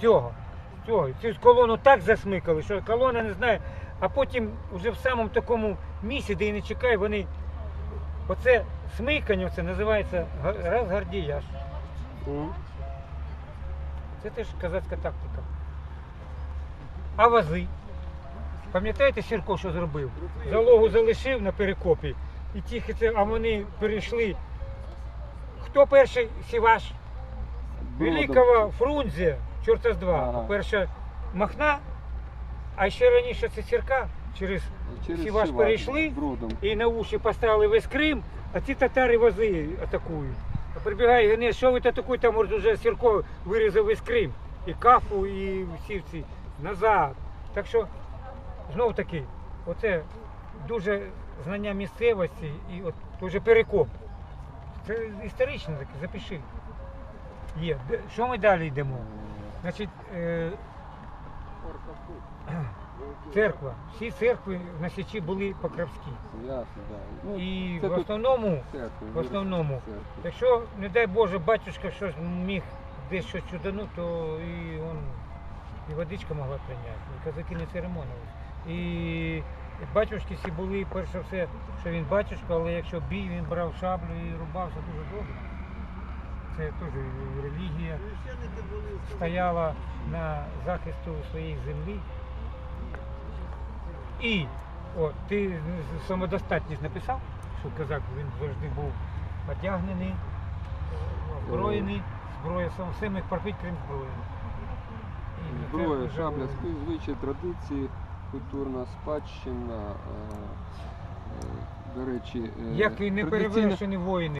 цього. Цього. Цю колону так засмикали, що колона не знає. А потім вже в самому такому місці, де і не чекає, вони. Оце смикання, це називається га- розгардіяж. М. Це теж казацька тактика. А вази? Пам'ятаєте Сірко, що зробив? Залогу залишив на перекопі, і тільки це, а вони перейшли. Хто перший сіваш? Великого Фрунзе, чорта з два. Ага. Перша Махна, а ще раніше це Сірка через Через Сіваш Сіваш перейшли? брудом. і на уші поставили весь Крим, а ці татари вози атакують. А прибігає генерал, що ви атакуєте, там може вже Сірко вирізав весь Крим. І кафу, і всі ці назад. Так що, знов таки, оце дуже знання місцевості і от дуже перекоп. Це історично таке, запиши. Є. Де- Що ми далі йдемо? Значить, е, церква. Всі церкви на Січі були покровські. Ясно, да. Ну, І це в тут основному, церкви, в основному, церкви. якщо, не дай Боже, батюшка щось міг десь щось чудануть, то і он, і водичка могла прийняти, і казаки не церемонились. І батюшки всі були, перш за все, що він батюшка, але якщо бій, він брав шаблю і рубався дуже добре. Це теж релігія стояла на захисту своєї землі. І о, ти самодостатність написав, що казак він завжди був одягнений, озброєний, зброя сам все міг пропити, крім зброї. І це Зброя, дуже шабля, звичаї, традиції, культурна спадщина. е, е, До речі, е, Як і традиційна- неперевершені воїни.